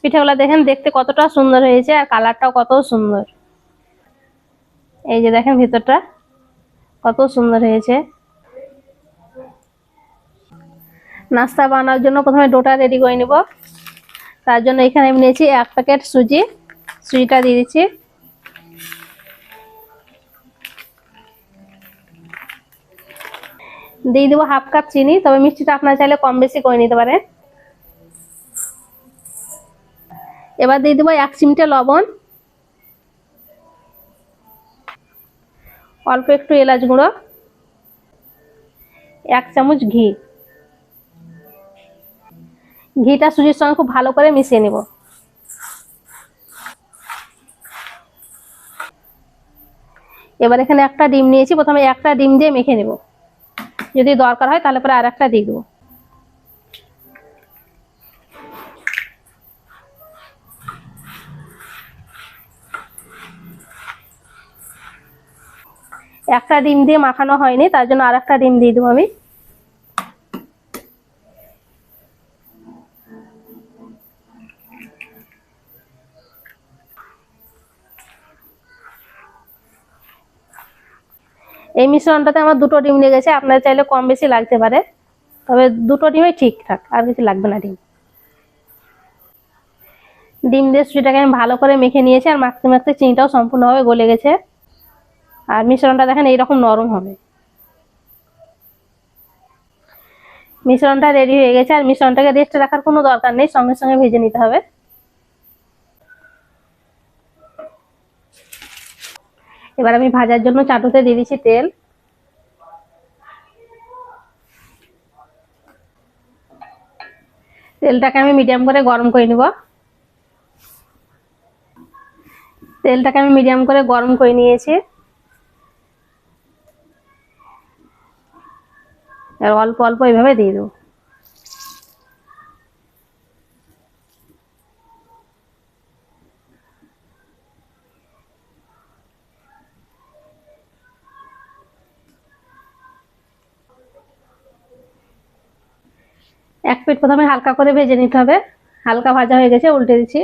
পিঠাগুলো দেখেন দেখতে কতটা সুন্দর হয়েছে আর কালারটাও কত সুন্দর। এই যে দেখেন ভিতরটা কত সুন্দর হয়েছে। নাস্তা বানানোর জন্য প্রথমে ডোটা রেডি করে নিব। তার জন্য এখানে আমি নিয়েছি এক প্যাকেট সুজি, সুজিটা দিয়ে দিচ্ছি। দিয়ে দেবো হাফ কাপ চিনি, তবে মিষ্টিটা আপনারা চাইলে কম বেশি করে নিতে পারেন। এবার দিয়ে দেবো এক চিমটে লবণ। অল্প একটু এলাচ গুঁড়ো। এক চামচ ঘি। ঘিটা সুজির সঙ্গে খুব ভালো করে মিশিয়ে নেব। এবার এখানে একটা ডিম নিয়েছি, প্রথমে একটা ডিম দিয়ে মেখে নেব। যদি দরকার হয় তাহলে পরে আর একটা দিয়ে দেবো। একটা ডিম দিয়ে মাখানো হয়নি, তার জন্য আর একটা ডিম দিয়ে দেবো আমি। এই মিশ্রণটাতে আমার দুটো ডিম লেগেছে, আপনার চাইলে কম বেশি লাগতে পারে, তবে দুটো ডিমই ঠিকঠাক, আর কিছু লাগবে না ডিম। ডিম দিয়ে সুজিটাকে আমি ভালো করে মেখে নিয়েছি, আর মাখতে মাখতে চিনিটাও সম্পূর্ণভাবে গলে গেছে। আর মিশ্রণটা দেখেন এইরকম নরম হবে। মিশ্রণটা রেডি হয়ে গেছে আর মিশ্রণটাকে রেস্টে রাখার কোনো দরকার নেই, সঙ্গে সঙ্গে ভেজে নিতে হবে। এবার আমি ভাজার জন্য চাটুতে দিয়ে দিচ্ছি তেল। তেলটাকে আমি মিডিয়াম করে গরম করে নিব। তেলটাকে আমি মিডিয়াম করে গরম করে নিয়েছি। আর অল্প অল্প এইভাবে দিয়ে দেবো। এক পিঠ প্রথমে হালকা করে ভেজে নিতে হবে। হালকা ভাজা হয়ে গেছে, উল্টে দিচ্ছি।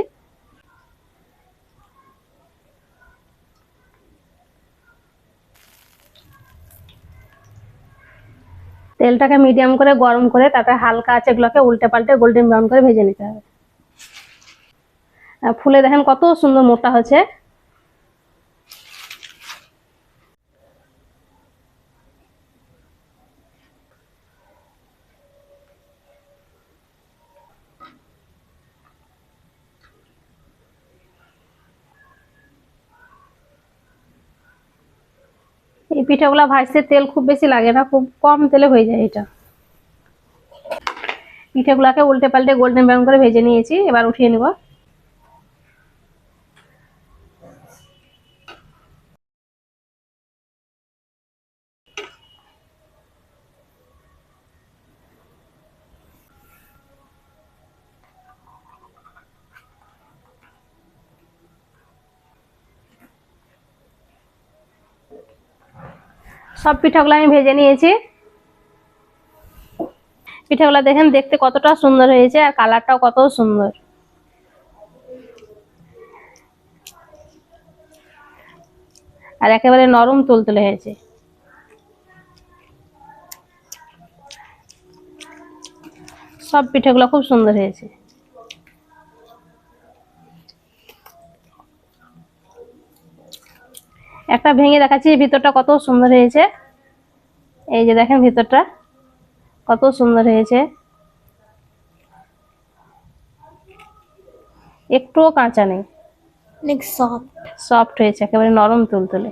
তেলটাকে মিডিয়াম করে গরম করে তারপরে হালকা আছে এগুলোকে উল্টে পাল্টে গোল্ডেন ব্রাউন করে ভেজে নিতে হবে। ফুলে দেখেন কত সুন্দর মোটা হচ্ছে এই পিঠাগুলা ভাজতে তেল খুব বেশি লাগে না, খুব কম তেলে হয়ে যায় এটা। পিঠাগুলাকে উল্টে পাল্টে গোল্ডেন ব্রাউন করে ভেজে নিয়েছি, এবার উঠিয়ে নেব। সব পিঠাগুলো আমি ভেজে নিয়েছি। পিঠাগুলো দেখেন দেখতে কতটা সুন্দর হয়েছে আর কালারটাও কত সুন্দর। আর একেবারে নরম তুলতুলে হয়েছে। সব পিঠাগুলো খুব সুন্দর হয়েছে। একটা ভেঙে দেখাচ্ছি, ভিতরটা কত সুন্দর হয়েছে। এই যে দেখেন ভিতরটা কত সুন্দর হয়েছে। একটুও কাঁচা নেই। অনেক সফট সফট হয়েছে একেবারে নরম তুলতুলে।